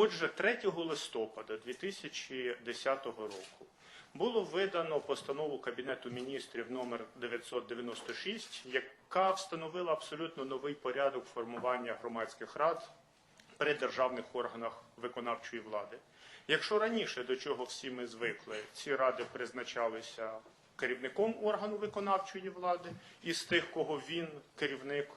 Отже, 3 листопада 2010 року було видано постанову Кабінету міністрів номер 996, яка встановила абсолютно новий порядок формування громадських рад при державних органах виконавчої влади. Якщо раніше до чого всі ми звикли, ці ради призначалися керівником органу виконавчої влади із тих, кого він, керівник,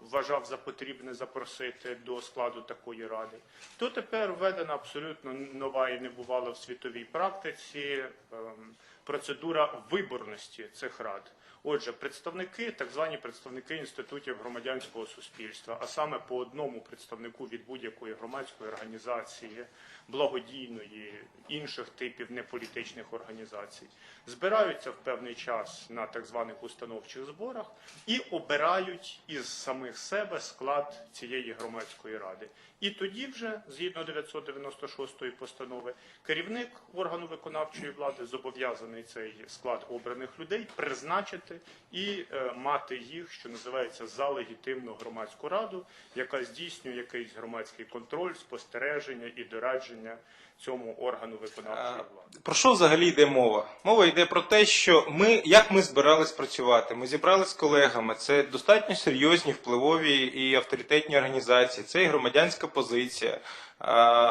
вважав за потрібне запросити до складу такої ради, то тепер введена абсолютно нова і небувала в світовій практиці ем, процедура виборності цих рад. Отже, представники, так звані представники інститутів громадянського суспільства, а саме по одному представнику від будь-якої громадської організації, благодійної, інших типів неполітичних організацій, збираються в певний час на так званих установчих зборах і обирають із самих себе склад цієї громадської ради. І тоді вже, згідно 996 постанови, керівник органу виконавчої влади зобов'язаний цей склад обраних людей призначити і е, мати їх, що називається, за легітимну громадську раду, яка здійснює якийсь громадський контроль, спостереження і дорадження цьому органу виконавчої влади. Про що взагалі йде мова? Мова йде про те, що ми, як ми збирались працювати. Ми зібрались з колегами. Це достатньо серйозні, впливові і авторитетні організації. Це і громадянська позиція,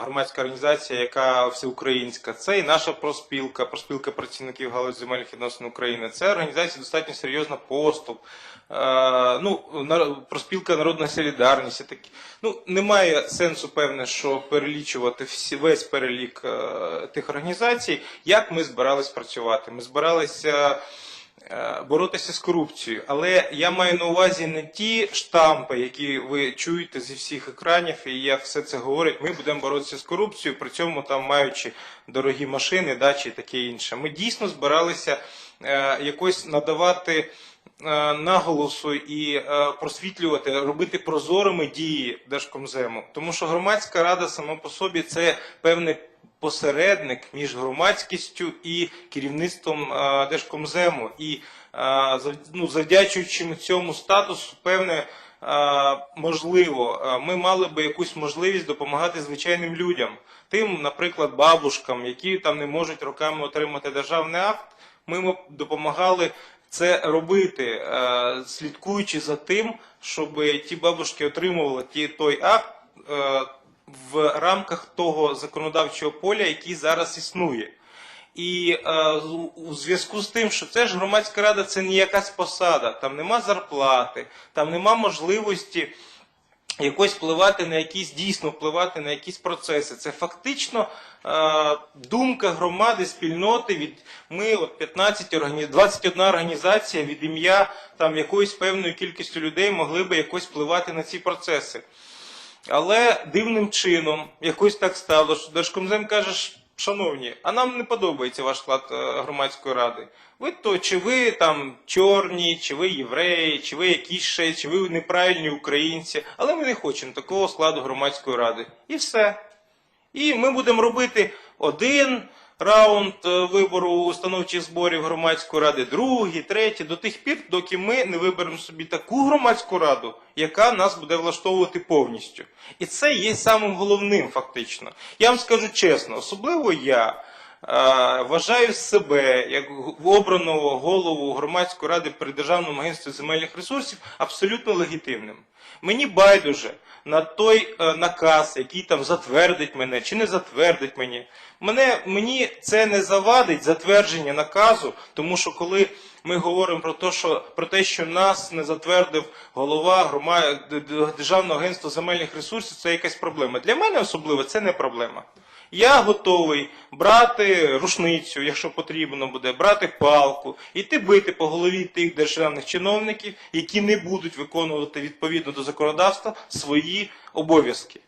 громадська організація, яка всеукраїнська. Це і наша проспілка, проспілка працівників галузі земельних відносин України. Це організація достатньо серйозна поступ. Ну, проспілка Народна Солідарність. такі. Ну, немає сенсу, певне, що перелічувати всі, весь перелік е, тих організацій, як ми збирались працювати. Ми збиралися боротися з корупцією. Але я маю на увазі не ті штампи, які ви чуєте зі всіх екранів, і як все це говорить, ми будемо боротися з корупцією, при цьому там маючи дорогі машини, дачі і таке інше. Ми дійсно збиралися е, якось надавати е, наголосу і е, просвітлювати, робити прозорими дії Держкомзему. Тому що громадська рада сама по собі це певний посередник між громадськістю і керівництвом е, Держкомзему. І е, ну, завдячуючи цьому статусу, певне. е, Можливо, ми мали би якусь можливість допомагати звичайним людям, тим, наприклад, бабушкам, які там не можуть роками отримати державний акт. Ми допомагали це робити, слідкуючи за тим, щоб ті бабушки отримували ті, той акт в рамках того законодавчого поля, який зараз існує. І е, у зв'язку з тим, що це ж громадська рада, це не якась посада, там нема зарплати, там нема можливості якось впливати на якісь дійсно впливати на якісь процеси. Це фактично е, думка громади, спільноти від ми от 15 органі... 21 організація від ім'я якоїсь певної кількістю людей могли би якось впливати на ці процеси. Але дивним чином якось так стало, що Держкомзем каже, шановні, а нам не подобається ваш склад е, громадської ради. Ви то, чи ви там чорні, чи ви євреї, чи ви якісь ще, чи ви неправильні українці, але ми не хочемо такого складу громадської ради. І все. І ми будемо робити один раунд е, вибору установчих зборів громадської ради, другий, третій, до тих пір, доки ми не виберемо собі таку громадську раду, яка нас буде влаштовувати повністю. І це є самим головним, фактично. Я вам скажу чесно, особливо я. Вважаю себе як обраного голову громадської ради при Державному агентстві земельних ресурсів абсолютно легітимним. Мені байдуже на той е, наказ, який там затвердить мене чи не затвердить мені. Мене мені це не завадить затвердження наказу, тому що коли ми говоримо про те, що про те, що нас не затвердив голова грома... Д- Д- Державного агентства земельних ресурсів, це якась проблема. Для мене особливо це не проблема. Я готовий брати рушницю, якщо потрібно буде, брати палку, іти бити по голові тих державних чиновників, які не будуть виконувати відповідно до законодавства свої обов'язки.